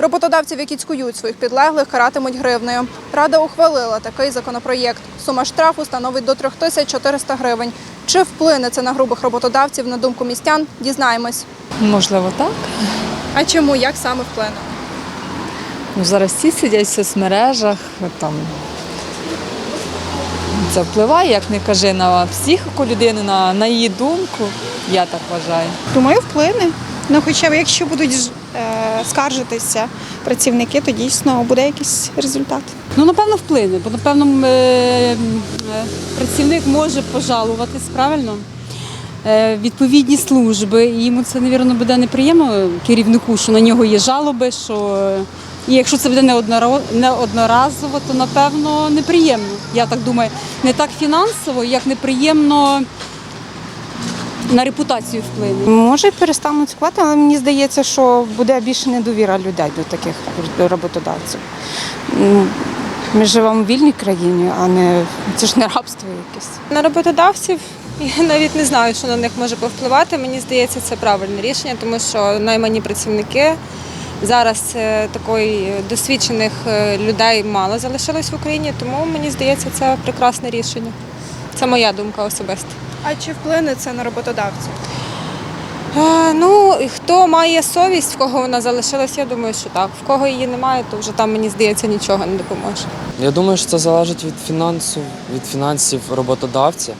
Роботодавців, які цькують своїх підлеглих, каратимуть гривнею. Рада ухвалила такий законопроєкт. Сума штрафу становить до 3400 гривень. Чи вплине це на грубих роботодавців, на думку містян, дізнаємось. Можливо, так. А чому, як саме вплине? Ну, зараз всі сидять в соцмережах, там. Це впливає, як не кажи, на психіку людини, на, на її думку. Я так вважаю. Думаю, вплине. Ну, хоча б якщо будуть е, скаржитися працівники, то дійсно буде якийсь результат. Ну, напевно, вплине, бо напевно е, е, працівник може пожалуватись, правильно? Е, Відповідні служби, і йому це, мабуть, буде неприємно керівнику, що на нього є жалоби, що і якщо це буде неодноразово, то напевно неприємно. Я так думаю, не так фінансово, як неприємно на репутацію вплине. Може, перестануть цькувати, але мені здається, що буде більше недовіра людей до таких роботодавців. Ми живемо в вільній країні, а не це ж не рабство якесь. На роботодавців я навіть не знаю, що на них може повпливати. Мені здається, це правильне рішення, тому що наймані працівники зараз е, такої досвідчених е, людей мало залишилось в Україні, тому мені здається, це прекрасне рішення. Це моя думка особиста. А чи вплине це на роботодавців? Е, Ну, хто має совість, в кого вона залишилась, я думаю, що так. В кого її немає, то вже там, мені здається, нічого не допоможе. Я думаю, що це залежить від фінансів, від фінансів роботодавця.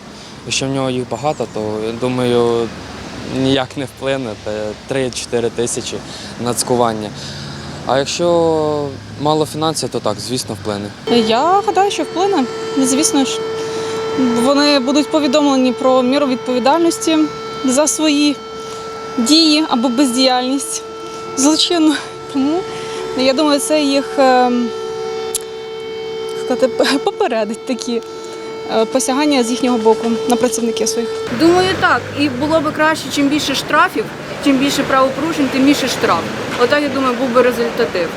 Якщо в нього їх багато, то я думаю, ніяк не вплине. 3-4 тисячі на цькування. А якщо мало фінансів, то так, звісно, вплине. Я гадаю, що вплине. Звісно ж, вони будуть повідомлені про міру відповідальності за свої дії або бездіяльність злочинну. Тому я думаю, це їх ем, сказати, попередить такі е, посягання з їхнього боку на працівників своїх. Думаю, так. І було б краще, чим більше штрафів, чим більше правопорушень, тим більше штраф. Отак, я думаю, був би результатив.